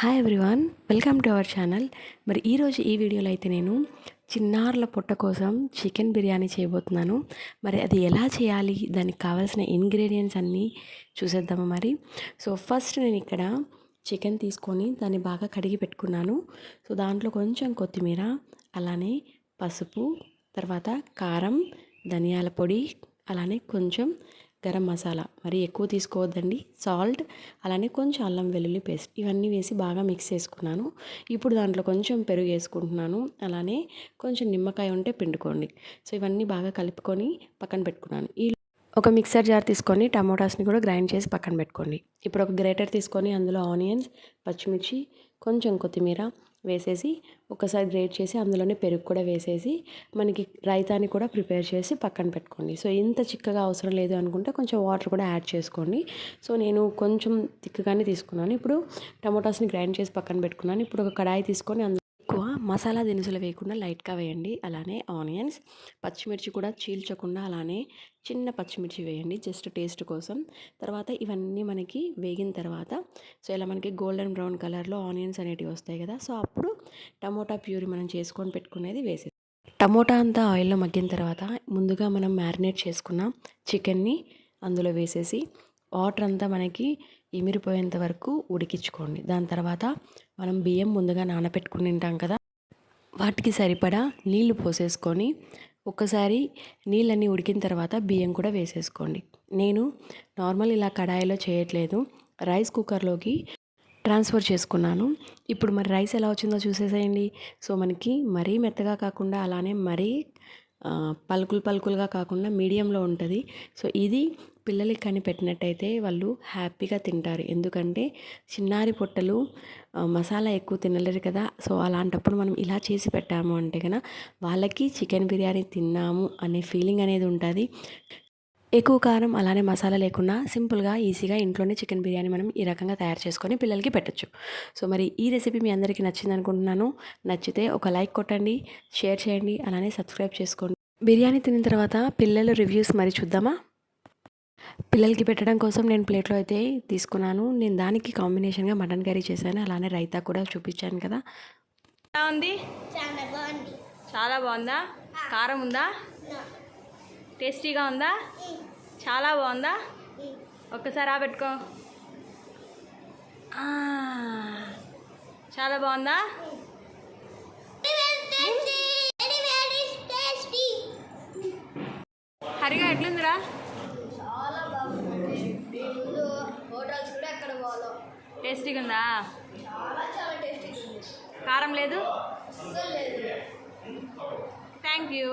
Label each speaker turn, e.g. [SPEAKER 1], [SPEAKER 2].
[SPEAKER 1] Hi everyone welcome to our channel మరి ఈరోజు ఈ వీడియోలో అయితే నేను చిన్నారుల పొట్ట కోసం చికెన్ బిర్యానీ చేయబోతున్నాను. మరి అది ఎలా చేయాలి దానికి కావాల్సిన ఇంగ్రీడియంట్స్ అన్నీ చూసేద్దాము మరి. సో ఫస్ట్ నేను ఇక్కడ చికెన్ తీసుకొని దాన్ని బాగా కడిగి పెట్టుకున్నాను. సో దాంట్లో కొంచెం కొత్తిమీర అలానే పసుపు తర్వాత కారం ధనియాల పొడి అలానే కొంచెం గరం మసాలా మరి ఎక్కువ తీసుకోవద్దండి. సాల్ట్ అలానే కొంచెం అల్లం వెల్లుల్లి పేస్ట్ ఇవన్నీ వేసి బాగా మిక్స్ చేసుకున్నాను. ఇప్పుడు దాంట్లో కొంచెం పెరుగు వేసుకుంటున్నాను. అలానే కొంచెం నిమ్మకాయ ఉంటే పిండుకోండి. సో ఇవన్నీ బాగా కలుపుకొని పక్కన పెట్టుకున్నాను. ఈ ఒక మిక్సర్ జార్ తీసుకొని టమోటాస్ని కూడా గ్రైండ్ చేసి పక్కన పెట్టుకోండి. ఇప్పుడు ఒక గ్రేటర్ తీసుకొని అందులో ఆనియన్స్ పచ్చిమిర్చి కొంచెం కొత్తిమీర వేసేసి ఒకసారి గ్రేట్ చేసి అందులోనే పెరుగు కూడా వేసేసి మనకి రైతాని కూడా ప్రిపేర్ చేసి పక్కన పెట్టుకోండి. సో ఇంత చిక్కగా అవసరం లేదు అనుకుంటే కొంచెం వాటర్ కూడా యాడ్ చేసుకోండి. సో నేను కొంచెం తిక్కగానే తీసుకున్నాను. ఇప్పుడు టమోటాస్ని గ్రైండ్ చేసి పక్కన పెట్టుకున్నాను. ఇప్పుడు ఒక కడాయి తీసుకొని అందులో మసాలా దినుసులు వేయకుండా లైట్గా వేయండి. అలానే ఆనియన్స్ పచ్చిమిర్చి కూడా చీల్చకుండా అలానే చిన్న పచ్చిమిర్చి వేయండి జస్ట్ టేస్ట్ కోసం. తర్వాత ఇవన్నీ మనకి వేగిన తర్వాత సో ఇలా మనకి గోల్డెన్ బ్రౌన్ కలర్లో ఆనియన్స్ అనేటివి వస్తాయి కదా సో అప్పుడు టమోటా ప్యూరీ మనం చేసుకొని పెట్టుకునేది వేసే టమోటా అంతా ఆయిల్లో మగ్గిన తర్వాత ముందుగా మనం మ్యారినేట్ చేసుకున్న చికెన్ని అందులో వేసేసి వాటర్ అంతా మనకి ఇమిరిపోయేంత వరకు ఉడికించుకోండి. దాని తర్వాత మనం బియ్యం ముందుగా నానబెట్టుకుని తింటాం కదా వాటికి సరిపడా నీళ్ళు పోసేసుకొని ఒక్కసారి నీళ్ళన్నీ ఉడికిన తర్వాత బియ్యం కూడా వేసేసుకోండి. నేను నార్మల్ ఇలా కడాయిలో చేయట్లేదు. రైస్ కుక్కర్లోకి ట్రాన్స్ఫర్ చేసుకున్నాను. ఇప్పుడు మరి రైస్ ఎలా వచ్చిందో చూసేసేయండి. సో మనకి మరీ మెత్తగా కాకుండా అలానే మరీ పలుకులు పలుకులుగా కాకుండా మీడియంలో ఉంటుంది. సో ఇది పిల్లలకి కానీ పెట్టినట్టయితే వాళ్ళు హ్యాపీగా తింటారు. ఎందుకంటే చిన్నారి పొట్టలు మసాలా ఎక్కువ తినలేరు కదా. సో అలాంటప్పుడు మనం ఇలా చేసి పెట్టాము అంటే కదా వాళ్ళకి చికెన్ బిర్యానీ తిన్నాము అనే ఫీలింగ్ అనేది ఉంటుంది. ఎక్కువ కారం అలానే మసాలా లేకుండా సింపుల్గా ఈజీగా ఇంట్లోనే చికెన్ బిర్యానీ మనం ఈ రకంగా తయారు చేసుకొని పిల్లలకి పెట్టచ్చు. సో మరి ఈ రెసిపీ మీ అందరికీ నచ్చింది అనుకుంటున్నాను. నచ్చితే ఒక లైక్ కొట్టండి షేర్ చేయండి అలానే సబ్స్క్రైబ్ చేసుకోండి. బిర్యానీ తిన్న తర్వాత పిల్లల రివ్యూస్ మరి చూద్దామా? పిల్లలకి పెట్టడం కోసం నేను ప్లేట్లో అయితే తీసుకున్నాను. నేను దానికి కాంబినేషన్గా మటన్ కర్రీ చేశాను. అలానే రైతా కూడా చూపించాను కదా.
[SPEAKER 2] ఎలా ఉంది? చాలా బాగుందా. కారం ఉందా? టేస్టీగా ఉందా? చాలా బాగుందా? ఒక్కసారి ఆ పెట్టుకో. ఆ, చాలా బాగుందా? హరిగా ఎట్లుందిరా? టేస్టీగా ఉందా కారం
[SPEAKER 3] లేదు?
[SPEAKER 2] Thank you